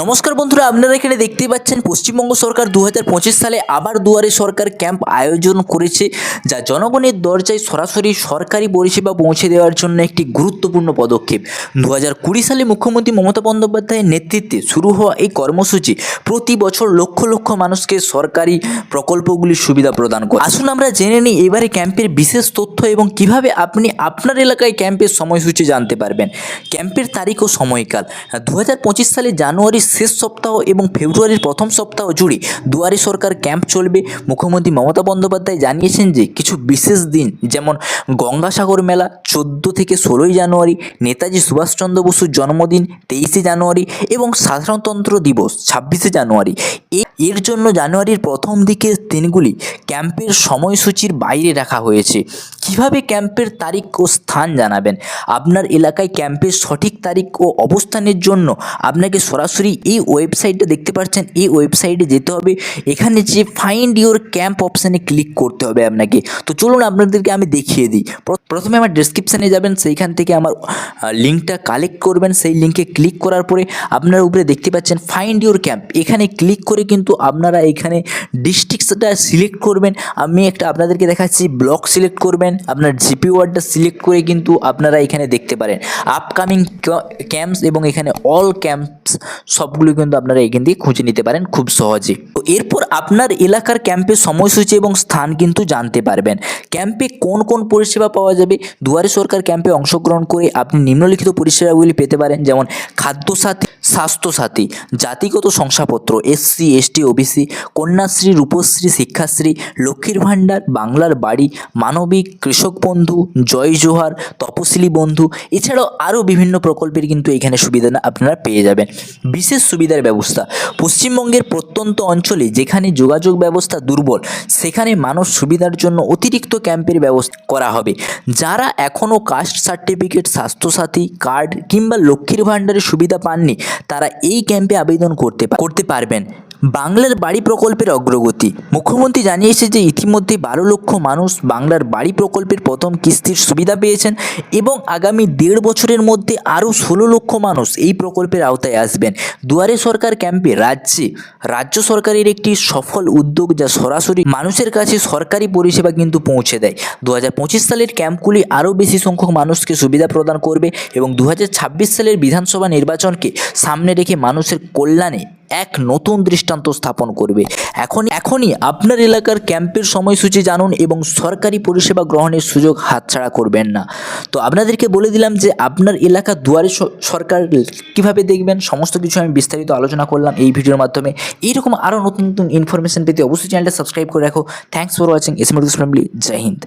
নমস্কার বন্ধুরা, আপনারা এখানে দেখতে পাচ্ছেন, পশ্চিমবঙ্গ সরকার দু হাজার পঁচিশ সালে আবার দুয়ারে সরকার ক্যাম্প আয়োজন করেছে, যা জনগণের দরজায় সরাসরি সরকারি পরিষেবা পৌঁছে দেওয়ার জন্য একটি গুরুত্বপূর্ণ পদক্ষেপ। দু হাজার কুড়ি সালে মুখ্যমন্ত্রী মমতা বন্দ্যোপাধ্যায়ের নেতৃত্বে শুরু হওয়া এই কর্মসূচি প্রতি বছর লক্ষ লক্ষ মানুষকে সরকারি প্রকল্পগুলির সুবিধা প্রদান করে। আসুন আমরা জেনে নিই, এবারে ক্যাম্পের বিশেষ তথ্য এবং কীভাবে আপনি আপনার এলাকায় ক্যাম্পের সময়সূচি জানতে পারবেন। ক্যাম্পের তারিখ ও সময়কাল দু হাজার পঁচিশ সালে জানুয়ারির শেষ সপ্তাহ এবং ফেব্রুয়ারির প্রথম সপ্তাহ জুড়ে দুয়ারে সরকার ক্যাম্প চলবে। মুখ্যমন্ত্রী মমতা বন্দ্যোপাধ্যায় জানিয়েছেন যে, কিছু বিশেষ দিন, যেমন গঙ্গাসাগর মেলা, চোদ্দ থেকে ষোলোই জানুয়ারি, নেতাজি সুভাষচন্দ্র বসুর জন্মদিন, তেইশে জানুয়ারি এবং সাধারণতন্ত্র দিবস, ছাব্বিশে জানুয়ারি। এর জন্য জানুয়ারির প্রথম দিকের দিনগুলি ক্যাম্পের সময়সূচির বাইরে রাখা হয়েছে। কীভাবে ক্যাম্পের তারিখ ও স্থান জানাবেন? আপনার এলাকায় ক্যাম্পের সঠিক তারিখ ও অবস্থানের জন্য আপনাকে সরাসরি এই ওয়েবসাইটটা দেখতে পাচ্ছেন এই ওয়েবসাইটে যেতে হবে। এখানে যে ফাইন্ড ইওর ক্যাম্প অপশানে ক্লিক করতে হবে আপনাকে। তো চলুন আপনাদেরকে আমি দেখিয়ে দিই। প্রথমে আমার ডেসক্রিপশানে যাবেন। সেইখান থেকে আমার লিঙ্কটা কালেক্ট করবেন। সেই লিঙ্কে ক্লিক করার পরে আপনার উপরে দেখতে পাচ্ছেন ফাইন্ড ইওর ক্যাম্প এখানে ক্লিক করে কিন্তু আপনারা এখানে ডিস্ট্রিক্টসটা সিলেক্ট করবেন। আমি একটা আপনাদেরকে দেখাচ্ছি ব্লক সিলেক্ট করবেন। আপনার জিপি ওয়ার্ডটা সিলেক্ট করে কিন্তু আপনারা এখানে দেখতে পারেন। আপকামিং ক্যাম্পস এবং এখানে অল ক্যাম্পস সবগুলো কিন্তু আপনারা এখান থেকে খুঁজে নিতে পারেন খুব সহজে। তো এরপর আপনার এলাকার ক্যাম্পের সময়সূচি এবং স্থান কিন্তু জানতে পারবেন। ক্যাম্পে কোন কোন পরিষেবা পাওয়া যাবে? দুয়ারে সরকার ক্যাম্পে অংশগ্রহণ করে আপনি নিম্নলিখিত পরিষেবাগুলি পেতে পারেন, যেমন খাদ্যসাথী, স্বাস্থ্যসাথী, জাতিগত শংসাপত্র SC ST OBC Kanyashree, Rupashree, Sikshashree, লক্ষ্মীর ভাণ্ডার, বাংলার বাড়ি, মানবিক কৃষক বন্ধু, জয় জোহার তপশিলি বন্ধু, এছাড়াও আরও বিভিন্ন প্রকল্পের কিন্তু এখানে সুবিধা আপনারা পেয়ে যাবেন। বিশেষ সুবিধার ব্যবস্থা, পশ্চিমবঙ্গের প্রত্যন্ত অঞ্চলে যেখানে যোগাযোগ ব্যবস্থা দুর্বল, সেখানে মানুষ সুবিধার জন্য অতিরিক্ত ক্যাম্পের ব্যবস্থা করা হবে। যারা এখনও কাস্ট সার্টিফিকেট, স্বাস্থ্যসাথী কার্ড কিংবা লক্ষ্মীর ভাণ্ডারের সুবিধা পাননি, তারা এই ক্যাম্পে আবেদন করতে করতে পারবেন। বাংলার বাড়ি প্রকল্পের অগ্রগতি। মুখ্যমন্ত্রী জানিয়েছে যে ইতিমধ্যে বারো লক্ষ মানুষ বাংলার বাড়ি প্রকল্পের প্রথম কিস্তির সুবিধা পেয়েছেন এবং আগামী দেড় বছরের মধ্যে আরও ষোলো লক্ষ মানুষ এই প্রকল্পের আওতায় আসবেন। দুয়ারে সরকার ক্যাম্পে রাজ্যে, রাজ্য সরকারের একটি সফল উদ্যোগ যা সরাসরি মানুষের কাছে সরকারি পরিষেবা কিন্তু পৌঁছে দেয়। দু হাজার পঁচিশ সালের ক্যাম্পগুলি আরও বেশি সংখ্যক মানুষকে সুবিধা প্রদান করবে এবং দু হাজার ছাব্বিশ সালের বিধানসভা নির্বাচনকে সামনে রেখে মানুষের কল্যাণে এক নতুন দৃষ্টান্ত স্থাপন করবে। এখন এখনই আপনার এলাকার ক্যাম্পের সময়সূচি জানুন এবং সরকারি পরিষেবা গ্রহণের সুযোগ হাতছাড়া করবেন না। তো আপনাদেরকে বলে দিলাম যে আপনার এলাকা দুয়ারে সরকার কীভাবে দেখবেন, সমস্ত কিছু আমি বিস্তারিত আলোচনা করলাম এই ভিডিওর মাধ্যমে। এইরকম আরও নতুন নতুন ইনফরমেশন পেতে অবশ্যই চ্যানেলটা সাবস্ক্রাইব করে রাখো। Thanks for watching S family Joy Hind